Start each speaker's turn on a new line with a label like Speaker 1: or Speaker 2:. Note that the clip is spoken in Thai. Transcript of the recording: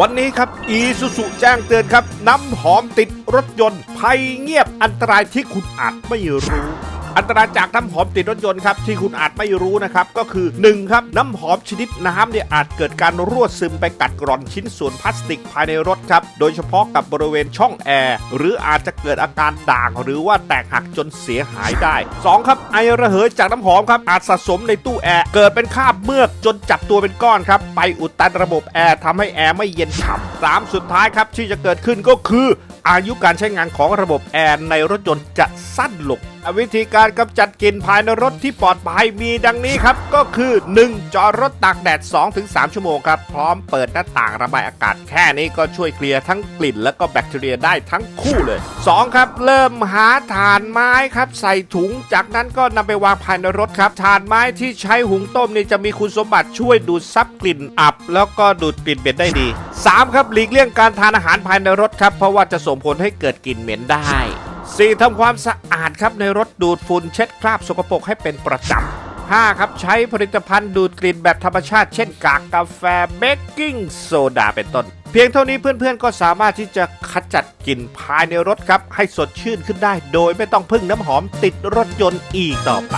Speaker 1: วันนี้ครับอีซูซูแจ้งเตือนครับ น้ำหอมติดรถยนต์ภัยเงียบอันตรายที่คุณอาจไม่รู้ อันตรายจากน้ำหอมติดรถยนต์ครับที่คุณอาจไม่รู้นะครับก็คือ 1. ครับ น้ำหอมชนิดน้ำเนี่ยอาจเกิดการรั่วซึมไปกัดกร่อนชิ้นส่วนพลาสติกภายในรถครับโดยเฉพาะกับบริเวณช่องแอร์หรืออาจจะเกิดอาการด่าง หรือว่าแตกหักจนเสียหายได้ 2. ครับไอระเหยจากน้ำหอมครับอาจสะสมในตู้แอร์เกิดเป็นคราบเมือกจนจับตัวเป็นก้อนครับไปอุดตันระบบแอร์ทำให้แอร์ไม่เย็นฉ่ำสามสุดท้ายครับที่จะเกิดขึ้นก็คือ อายุการใช้งานของระบบแอร์ในรถยนต์จะสั้นลงวิธีการกำจัดกลิ่นภายในรถที่ปลอดภัยมีดังนี้ครับ ก็คือ 1. จอดรถตากแดด 2-3 ชั่วโมงครับ พร้อมเปิดหน้าต่างระบายอากาศแค่นี้ก็ช่วยเคลียร์ทั้งกลิ่นและก็แบคทีเรียได้ทั้งคู่เลย 2. ครับ เริ่มหาถ่านไม้ครับ ใส่ถุง จากนั้นก็นำไปวางภายในรถครับถ่านไม้ที่ใช้หุงต้มนี่จะมีคุณสมบัติช่วยดูดซับกลิ่นอับ แล้วก็ดูดกลิ่นเหม็นได้ดี 3. ครับหลีกเลี่ยงการทานอาหารภายในรถครับ เพราะว่าจะส่งผลให้เกิดกลิ่นเหม็นได้ 4. ทำความสะอาดครับในรถดูดฝุ่นเช็ดคราบสกปรกให้เป็นประจำ 5. ครับใช้ผลิตภัณฑ์ดูดกลิ่นแบบธรรมชาติ เช่นกากกาแฟเบกกิ้งโซดาเป็นต้น เพียงเท่านี้เพื่อนๆ ก็สามารถที่จะขจัดกลิ่นภายในรถครับ ให้สดชื่นขึ้นได้ โดยไม่ต้องพึ่งน้ำหอมติดรถยนต์อีกต่อไป